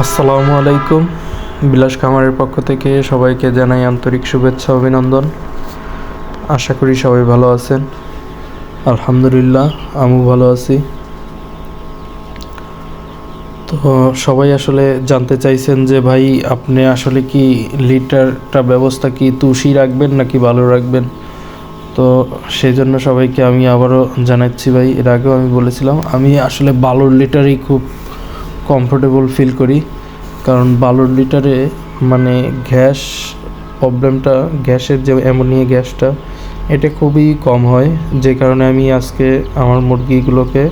আসসালামু আলাইকুম। বিলাস খামারের পক্ষ থেকে সবাইকে জানাই আন্তরিক শুভেচ্ছা, অভিনন্দন। আশা করি সবাই ভালো আছেন। আলহামদুলিল্লাহ, আমিও ভালো আছি। তো সবাই আসলে জানতে চাইছেন যে ভাই, আপনি আসলে কি লিটারটা ব্যবস্থা কি তুষি রাখবেন নাকি ভালো রাখবেন? তো সেই জন্য সবাইকে আমি আবারও জানাচ্ছি ভাই, এর আগেও আমি বলেছিলাম, আমি আসলে ভালো লিটারই খুব কমফোর্টেবল ফিল করি। কারণ বালুর লিটারে মানে গ্যাস প্রবলেমটা গ্যাসের যে অ্যামোনিয়া গ্যাসটা, এটা খুবই কম হয়। যে কারণে আমি আজকে আমার মুরগিগুলোকে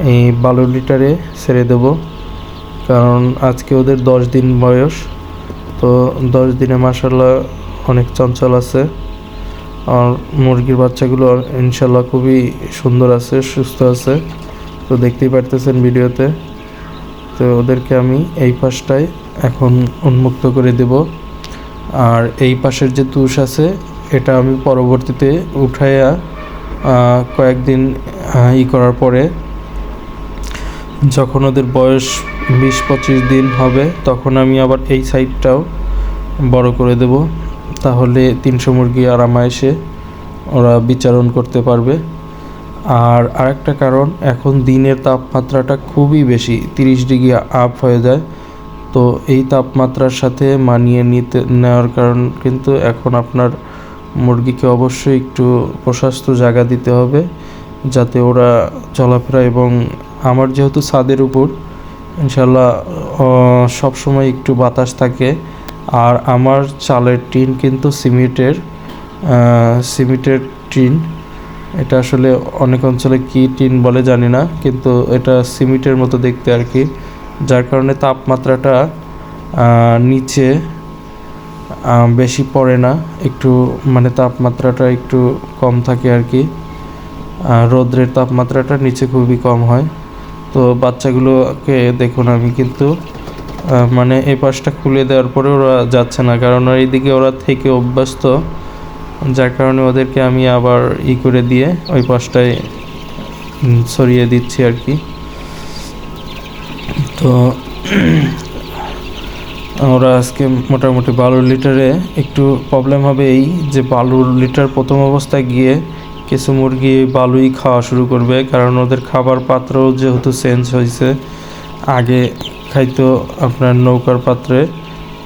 এই বালুর লিটারে ছেড়ে দেব। কারণ আজকে ওদের দশ দিন বয়স। তো দশ দিনে মাসাল্লাহ অনেক চঞ্চল আছে। আর মুরগির বাচ্চাগুলো ইনশাল্লাহ খুবই সুন্দর আছে, সুস্থ আছে। তো দেখতেই পারতেছেন ভিডিওতে। তো ওদেরকে আমি এই পাশটায় এখন উন্মুক্ত করে দেব। আর এই পাশের যে তুষ আছে, এটা আমি পরবর্তীতে উঠাইয়া কয়েকদিন ই করার পরে যখন ওদের বয়স বিশ পঁচিশ দিন হবে, তখন আমি আবার এই সাইডটাও বড় করে দেব। তাহলে তিনশো মুরগি আরামায়েসে ওরা বিচারণ করতে পারবে। আর আরেকটা কারণ, এখন দিনের তাপমাত্রাটা খুবই বেশি, তিরিশ ডিগ্রি আপ হয়ে যায়। তো এই তাপমাত্রার সাথে মানিয়ে নিতে, নেওয়ার কারণ কিন্তু এখন আপনার মুরগিকে অবশ্যই একটু প্রশস্ত জায়গা দিতে হবে, যাতে ওরা চলাফেরা এবং আমার যেহেতু ছাদের উপর, ইনশাল্লাহ সবসময় একটু বাতাস থাকে। আর আমার চালের টিন কিন্তু সিমেন্টের সিমেন্টের টিন। এটা আসলে অনেক অঞ্চলে কি টিন বলে জানি না, কিন্তু এটা সিমেন্টের মতো দেখতে আর কি। যার কারণে তাপমাত্রাটা নিচে বেশি পড়ে না। একটু মানে তাপমাত্রাটা একটু কম থাকে আর কি। রৌদ্রের তাপমাত্রাটা নিচে খুবই কম হয়। তো বাচ্চাগুলোকে দেখুন আমি কিন্তু মানে এই পাশটা খুলে দেওয়ার পরে ওরা যাচ্ছে না, কারণ এইদিকে ওরা থেকে অভ্যস্ত। যার কারণে ওদেরকে আমি আবার ই করে দিয়ে ওই পাশটায় সরিয়ে দিচ্ছি আর কি। তো ওরা আজকে মোটামুটি বালুর লিটারে একটু প্রবলেম হবে এই যে বালুর লিটার প্রথম অবস্থায় গিয়ে কিছু মুরগি বালুই খাওয়া শুরু করবে, কারণ ওদের খাবার পাত্র যেহেতু চেঞ্জ হয়েছে, আগে খাইতো আপনার নৌকার পাত্রে।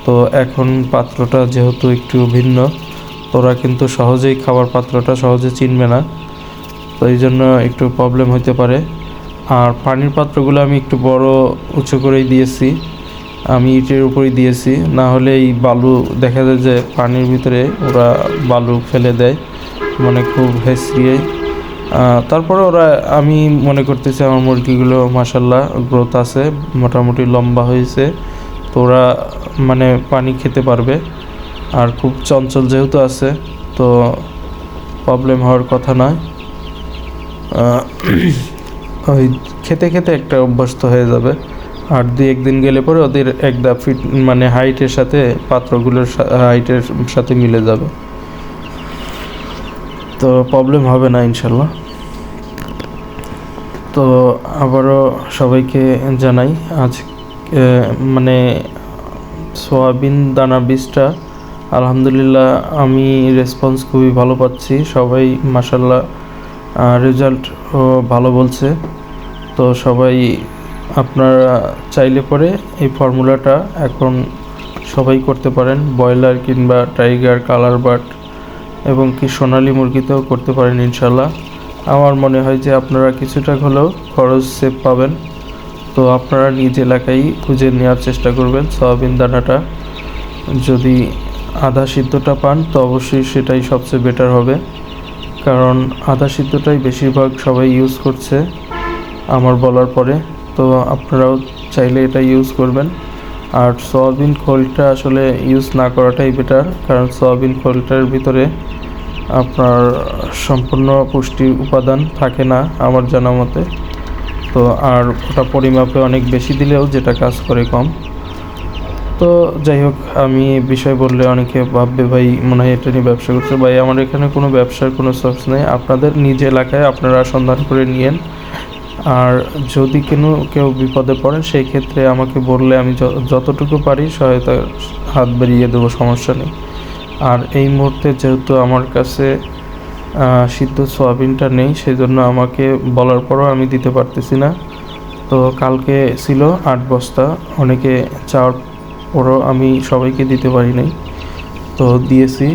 তো এখন পাত্রটা যেহেতু একটু ভিন্ন তো ওরা কিন্তু সহজেই খাবার পাত্রটা সহজে চিনবে না। তো এই জন্য একটু প্রবলেম হতে পারে। আর পানির পাত্রগুলো আমি একটু বড়, উঁচু করেই দিয়েছি। আমি ইটের উপরেই দিয়েছি। না হলে এই বালু, দেখা যায় যে পানির ভিতরে ওরা বালু ফেলে দেয়। মানে খুব হেসরিয়ে তারপরে ওরা, আমি মনে করতেছি আমার মুরগিগুলো মাসাল্লাহ গ্রোথ আছে, মোটামুটি লম্বা হয়েছে। তো ওরা মানে পানি খেতে পারবে। আর খুব চঞ্চল যেহেতু আছে, তো প্রবলেম হওয়ার কথা নয়। ওই খেতে খেতে একটা অভ্যস্ত হয়ে যাবে। আর দু একদিন গেলে পরে ওদের একটা ফিট মানে হাইটের সাথে পাত্রগুলোর হাইটের সাথে মিলে যাবে। তো প্রবলেম হবে না ইনশাল্লাহ। তো আবারও সবাইকে জানাই আজ মানে সোয়াবিন দানা বীজটা আলহামদুলিল্লাহ, আমি রেসপন্স খুবই ভালো পাচ্ছি। সবাই মাসাল্লাহ রেজাল্ট ভালো বলছে। তো সবাই আপনারা চাইলে পরে এই ফর্মুলাটা এখন সবাই করতে পারেন। ব্রয়লার কিংবা টাইগার কালার বাট এবং কি সোনালী মুরগিতেও করতে পারেন ইনশাল্লাহ আমার মনে হয় যে আপনারা কিছুটা হলেও খরচ সেভ পাবেন। তো আপনারা নিজ এলাকায় খুঁজে নেওয়ার চেষ্টা করবেন, সয়াবিন দানাটা। যদি আধা সিদ্ধটা পান, তো অবশ্যই সেটাই সবচেয়ে বেটার হবে। কারণ আধা সিদ্ধটাই বেশিরভাগ সবাই ইউজ করছে আমার বলার পরে। তো আপনারাও চাইলে এটা ইউজ করবেন। আর সয়াবিন খোলটা আসলে ইউজ না করাটাই বেটার কারণ সয়াবিন খোলটার ভিতরে আপনার সম্পূর্ণ পুষ্টি উপাদান থাকে না আমার জানা মতে। তো আর ওটা পরিমাপে অনেক বেশি দিলেও যেটা কাজ করে কম। তো যাই হোক, আমি বিষয় বললে অনেকে ভাববে, ভাই, মনে হয় এটা নিয়ে ব্যবসা করছে। ভাই, আমার এখানে কোনো ব্যবসার কোনো সোর্স নেই। আপনাদের নিজ এলাকায় আপনারা সন্ধান করে নিয়েন। আর যদি কোনো কেউ বিপদে পড়েন সেই ক্ষেত্রে আমাকে বললে আমি যতটুকু পারি সহায়তার হাত বেরিয়ে দেবো, সমস্যা নেই। আর এই মুহূর্তে যেহেতু আমার কাছে সিদ্ধ সোয়াবিনটা নেই সেই জন্য আমাকে বলার পরও আমি দিতে পারতেছি না। তো কালকে ছিল আট বস্তা, অনেকে চাওয়ার পরও আমি সবাইকে দিতে পারি নাই। তো দিয়েছি।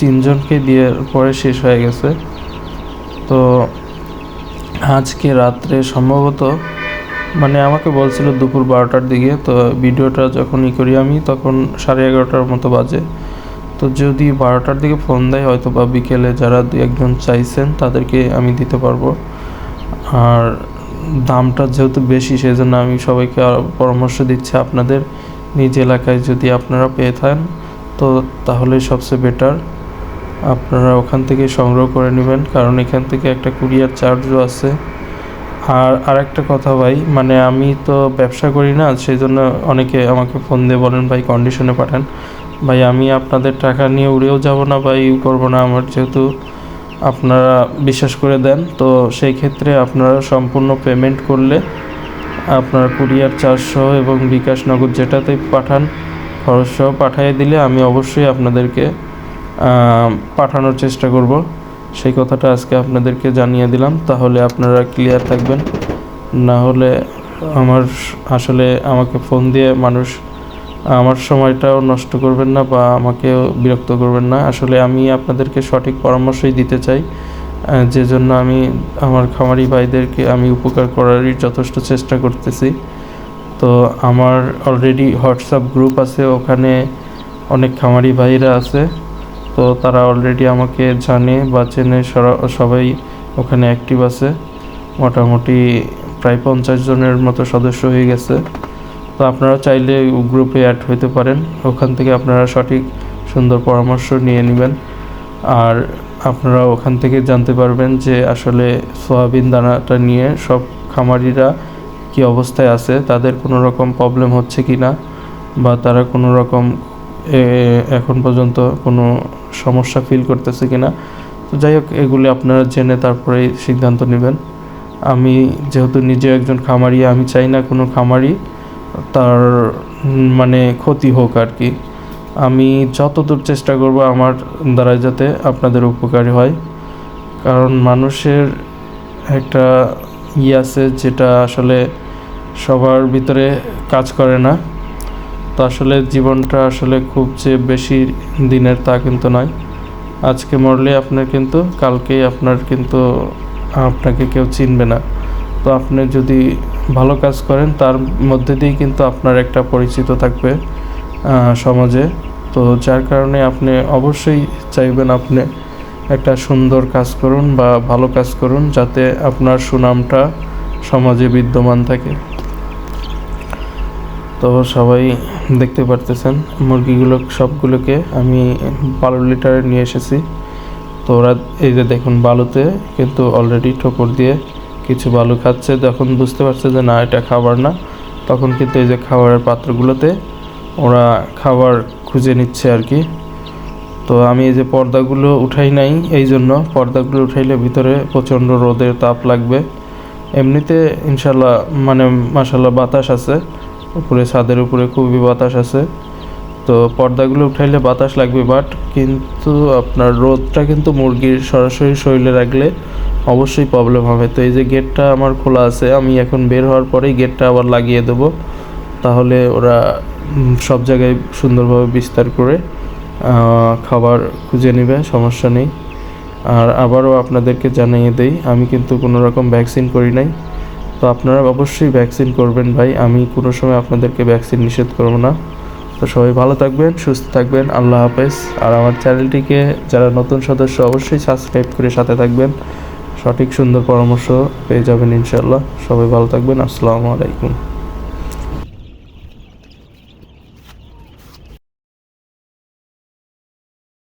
তিনজনকে দিয়ে পরে শেষ হয়ে গেছে। তো আজকে রাত্রে সম্ভবত মানে আমাকে বলছিল দুপুর বারোটার দিকে, তো ভিডিওটা যখন ই করি আমি, তখন সাড়ে এগারোটার মতো বাজে। তো যদি বারোটার দিকে ফোন দেয় হয়তো বা বিকেলে যারা দু একজন চাইছেন, তাদেরকে আমি দিতে পারব। আর দামটা যেহেতু বেশি সেই জন্য আমি সবাইকে পরামর্শ দিচ্ছি আপনাদের। নিজ এলাকায় যদি আপনারা পেয়ে থাকেন, তো তাহলে সবচেয়ে বেটার আপনারা ওখান থেকে সংগ্রহ করে নেবেন, কারণ এখান থেকে একটা কুরিয়ার চার্জও আছে। আর আরেকটা কথা ভাই মানে আমি তো ব্যবসা করি না সেই জন্য অনেকে আমাকে ফোন দিয়ে বলেন, ভাই কন্ডিশনে পাঠান। ভাই, আমি আপনাদের টাকা নিয়ে উড়েও যাব না বা ইউ করব না। আমার যেহেতু আপনারা বিশ্বাস করে দেন। তো সেই ক্ষেত্রে আপনারা সম্পূর্ণ পেমেন্ট করলে আপনার কুরিয়ার চার্জ সহ এবং বিকাশ নগদ যেটাতে পাঠান, খরচ সহ পাঠিয়ে দিলে আমি অবশ্যই আপনাদেরকে পাঠানোর চেষ্টা করব। সেই কথাটা আজকে আপনাদেরকে জানিয়ে দিলাম। তাহলে আপনারা ক্লিয়ার থাকবেন। না হলে আমার আসলে আমাকে ফোন দিয়ে মানুষ আমার সময়টাও নষ্ট করবেন না বা আমাকেও বিরক্ত করবেন না। আসলে আমি আপনাদেরকে সঠিক পরামর্শই দিতে চাই যে জন্য আমি আমার খামারি ভাইদেরকে আমি উপকার করারই যথেষ্ট চেষ্টা করতেছি। তো আমার অলরেডি হোয়াটসঅ্যাপ গ্রুপ আছে, ওখানে অনেক খামারি ভাইরা আছে। তো তারা অলরেডি আমাকে জানে বা চেনে সবাই ওখানে অ্যাক্টিভ আছে। মোটামুটি প্রায় পঞ্চাশ জনের মতো সদস্য হয়ে গেছে। তো আপনারা চাইলে গ্রুপে অ্যাড হতে পারেন। ওখান থেকে আপনারা সঠিক সুন্দর পরামর্শ নিয়ে নেবেন। আর আপনারা ওখান থেকে জানতে পারবেন যে আসলে সোয়াবিন দানাটা নিয়ে সব খামারিরা কি অবস্থায় আছে, তাদের কোনো রকম প্রবলেম হচ্ছে কি না, বা তারা কোনো রকম এখন পর্যন্ত কোনো সমস্যা ফিল করতেছে কি না। তো যাই হোক, এগুলি আপনারা জেনে তারপরে সিদ্ধান্ত নেবেন। আমি যেহেতু নিজে একজন খামারি, আমি চাই না কোনো খামারি তার মানে ক্ষতি হোক আর কি। আমি যতদূর চেষ্টা করব আমার দ্বারা যাতে আপনাদের উপকারী হয়। কারণ মানুষের একটা ই আছে যেটা আসলে সবার ভিতরে কাজ করে না। তো আসলে জীবনটা আসলে খুব যে বেশি দিনের তা কিন্তু নয়। আজকে মরলে আপনার কিন্তু, কালকেই আপনার কিন্তু, আপনাকে কেউ চিনবে না। তো আপনি যদি ভালো কাজ করেন, তার মধ্যে দিয়েই কিন্তু আপনার একটা পরিচিত থাকবে সমাজে। তো যার কারণে আপনি অবশ্যই চাইবেন আপনি একটা সুন্দর কাজ করুন বা ভালো কাজ করুন যাতে আপনার সুনামটা সমাজে বিদ্যমান থাকে। তো সবাই দেখতে পারতেছেন, মুরগিগুলো সবগুলোকে আমি বারো লিটারে নিয়ে এসেছি। তো ওরা এই যে দেখুন বালুতে কিন্তু অলরেডি ঠোকর দিয়ে কিছু বালু খাচ্ছে যখন বুঝতে পারছে যে না, এটা খাবার না। তখন কিন্তু এই যে খাবারের পাত্রগুলোতে ওরা খাবার খুঁজে নিচ্ছে আর কি। তো আমি এই যে পর্দাগুলো উঠাই নাই, এই জন্য পর্দাগুলো উঠাইলে ভিতরে প্রচণ্ড রোদের তাপ লাগবে। এমনিতে ইনশাল্লাহ মানে মাসাল্লাহ বাতাস আছে, উপরে ছাদের উপরে খুবই বাতাস আছে। তো পর্দাগুলো উঠাইলে বাতাস লাগবে বাট কিন্তু আপনার রোদটা কিন্তু মুরগির সরাসরি শরীরে রাখলে অবশ্যই প্রবলেম হবে। তো এই যে গেটটা আমার খোলা আছে, আমি এখন বের হওয়ার পরেই গেটটা আবার লাগিয়ে দেবো। তাহলে ওরা সব জায়গায় সুন্দরভাবে বিস্তার করে খাবার খুঁজে নেবে, সমস্যা নেই। আর আবারও আপনাদেরকে জানিয়ে দেই, আমি কিন্তু কোনো রকম ভ্যাকসিন করি নাই। তো আপনারা অবশ্যই ভ্যাকসিন করবেন ভাই, আমি কোনো সময় আপনাদেরকে ভ্যাকসিন নিষেধ করব না। তো সবাই ভালো থাকবেন, সুস্থ থাকবেন, আল্লাহ হাফেজ। আর আমার চ্যানেলটিকে যারা নতুন সদস্য, অবশ্যই সাবস্ক্রাইব করে সাথে থাকবেন। সঠিক সুন্দর পরামর্শ পেয়ে যাবেন ইনশাল্লাহ সবাই ভালো থাকবেন, আসসালামু আলাইকুম।